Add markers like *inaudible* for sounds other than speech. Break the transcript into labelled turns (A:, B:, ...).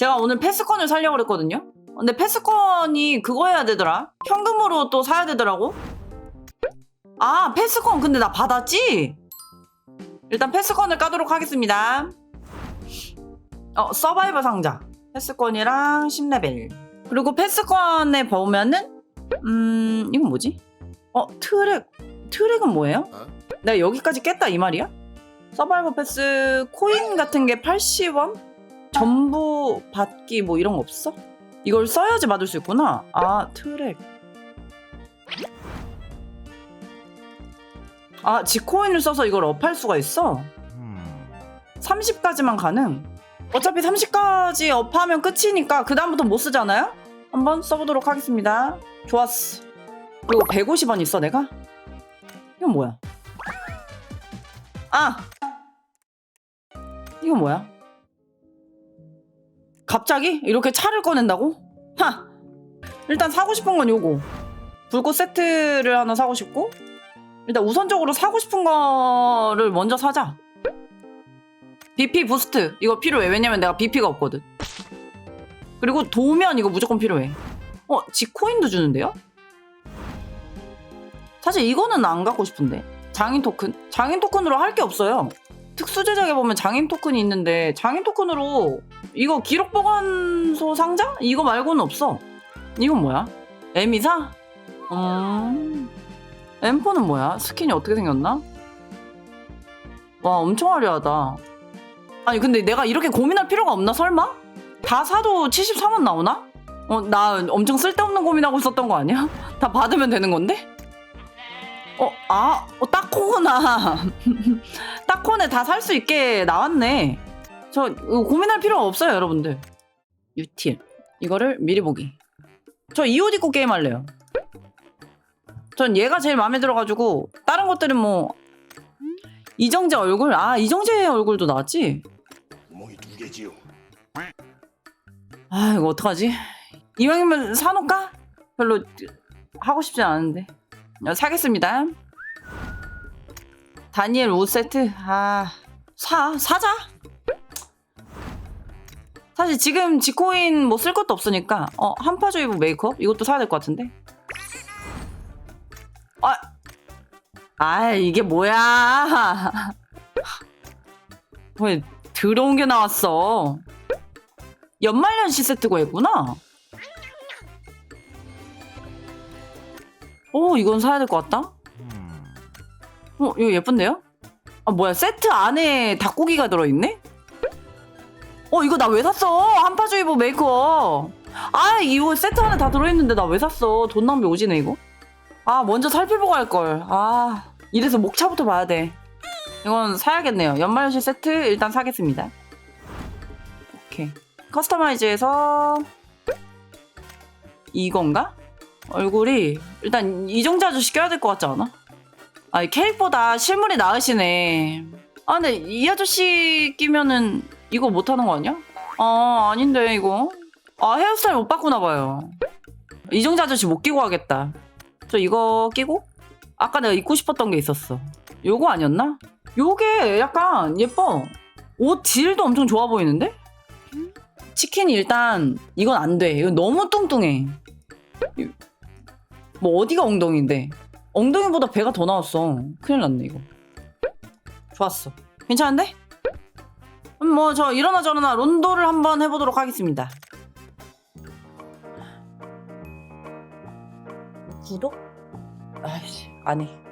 A: 제가 오늘 패스권을 살려고 그랬거든요. 근데 패스권이 그거 해야 되더라. 현금으로 또 사야 되더라고. 아, 패스권 근데 나 받았지? 일단 패스권을 까도록 하겠습니다. 어, 서바이벌 상자. 패스권이랑 10레벨. 그리고 패스권에 보면은 음, 이건 뭐지? 어, 트랙. 트랙은 뭐예요?
B: 어?
A: 내가 여기까지 깼다 이 말이야? 서바이벌 패스 코인 같은 게 80원? 전부 받기 뭐 이런 거 없어? 이걸 써야지 받을 수 있구나. 아, 트랙. 아, 지코인을 써서 이걸 업할 수가 있어? 30까지만 가능. 어차피 30까지 업하면 끝이니까 그다음부터 못 쓰잖아요? 한번 써보도록 하겠습니다. 좋았어. 그리고 150원 있어, 내가? 이건 뭐야? 아! 이건 뭐야? 갑자기? 이렇게 차를 꺼낸다고? 하! 일단 사고 싶은 건 요거. 불꽃 세트를 하나 사고 싶고, 일단 우선적으로 사고 싶은 거를 먼저 사자. BP 부스트. 이거 필요해. 왜냐면 내가 BP가 없거든. 그리고 도면 이거 무조건 필요해. 어, 지코인도 주는데요? 사실 이거는 안 갖고 싶은데. 장인 토큰? 장인 토큰으로 할 게 없어요. 특수 제작에 보면 장인 토큰이 있는데 장인 토큰으로 이거 기록 보관소 상자? 이거 말고는 없어. 이건 뭐야? 에미사? 음. M4는 뭐야? 스킨이 어떻게 생겼나? 와, 엄청 화려하다. 아니, 근데 내가 이렇게 고민할 필요가 없나, 설마? 다 사도 74만 나오나? 어, 나 엄청 쓸데없는 고민하고 있었던 거 아니야? *laughs* 다 받으면 되는 건데? 어, 아, 어, 딱코구나. *laughs* 딱코네 다 살 수 있게 나왔네. 저 이거 고민할 필요가 없어요, 여러분들. 유틸. 이거를 미리 보기. 저 이옷 입고 게임 할래요. 전 얘가 제일 마음에 들어가지고 다른 것들은 뭐 이정재 얼굴 아 이정재 얼굴도 나왔지
B: 구멍이 두 개지요.
A: 아 이거 어떡하지 이왕이면 사놓을까 별로 하고 싶진 않은데 야, 사겠습니다 다니엘 옷 세트 아 사 사자 사실 지금 지코인 뭐 쓸 것도 없으니까 어 한파주의보 메이크업 이것도 사야 될 것 같은데 아, 아 이게 뭐야? *laughs* 왜 더러운 게 나왔어? 연말연시 세트고 했구나. 오, 이건 사야 될 것 같다. 어, 이거 예쁜데요? 아, 뭐야, 세트 안에 닭고기가 들어있네? 어, 이거 나 왜 샀어? 한파주의보 메이크업. 아, 이거 세트 안에 다 들어있는데 나 왜 샀어? 돈 낭비 오지네, 이거. 아 먼저 살펴보고 할걸 아 이래서 목차부터 봐야 돼 이건 사야겠네요 연말연시 세트 일단 사겠습니다 오케이 커스터마이즈해서 이건가? 얼굴이 일단 이정재 아저씨 껴야 될 것 같지 않아? 아 캐릭보다 실물이 나으시네 아 근데 이 아저씨 끼면은 이거 못하는 거 아니야? 아 아닌데 이거 아 헤어스타일 못 바꾸나 봐요 이정재 아저씨 못 끼고 하겠다 저 이거 끼고 아까 내가 입고 싶었던 게 있었어. 요거 아니었나? 요게 약간 예뻐. 옷 질도 엄청 좋아 보이는데? 치킨이 일단 이건 안 돼. 이거 너무 뚱뚱해. 이- 뭐 어디가 엉덩이인데? 엉덩이보다 배가 더 나왔어. 큰일 났네 이거. 좋았어. 괜찮은데? 뭐저 이러나 저러나 론도를 한번 해보도록 하겠습니다. 구독? 아이씨, 안 해.